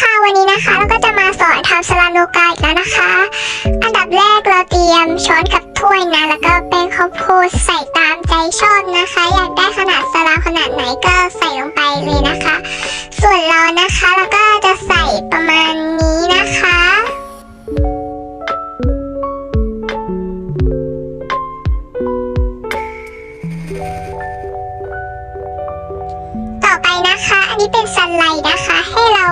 ค่ะ วันนี้นะคะเราก็จะมาสอนทำสลาโลกาอีกแล้วนะคะ อันดับแรกเราเตรียมช้อนกับถ้วยนะ แล้วก็แป้งข้าวโพดใส่ตามใจชอบนะคะ อยากได้ขนาดสลาขนาดไหนก็ใส่ลงไปเลยนะคะ ส่วนเรานะคะเราก็ นะคะ อันนี้เป็นสไลด์นะคะ ให้เรา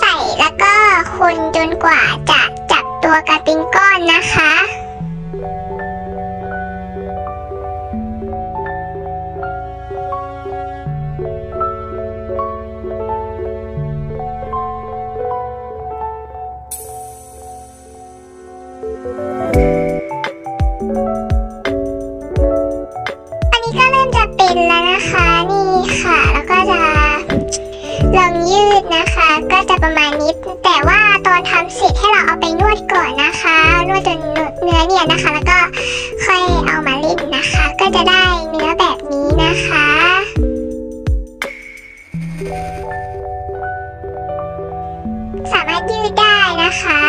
ใส่แล้วก็คนจนกว่าจะจับตัวกระติงก้อนนะคะอันนี้ก็เริ่มจะเป็นแล้วนะคะ นี่ค่ะ ดนะคะ ก็จะประมาณนี้ แต่ว่าตอนทำเสร็จให้เราเอาไปนวดก่อนนะคะ นวดจนเนื้อเนี่ยนนะคะ แล้วก็ค่อยเอามาเล่นนะคะ ก็จะได้เนื้อแบบนี้นะคะสามารถยืดได้นะคะ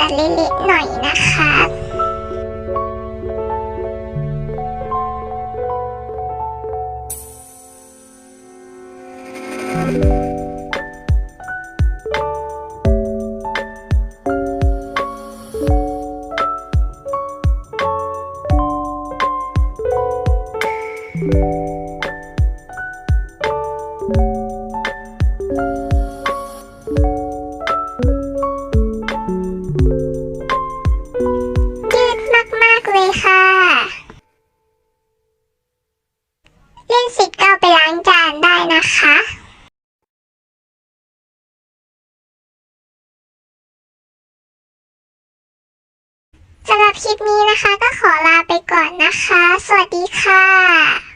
จะเละๆหน่อยนะคะยื เล่นสร็จก็เอาไปล้างจานได้นะคะสำหรับคลิปนี้นะคะก็ขอลาไปก่อนนะคะ สวัสดีค่ะ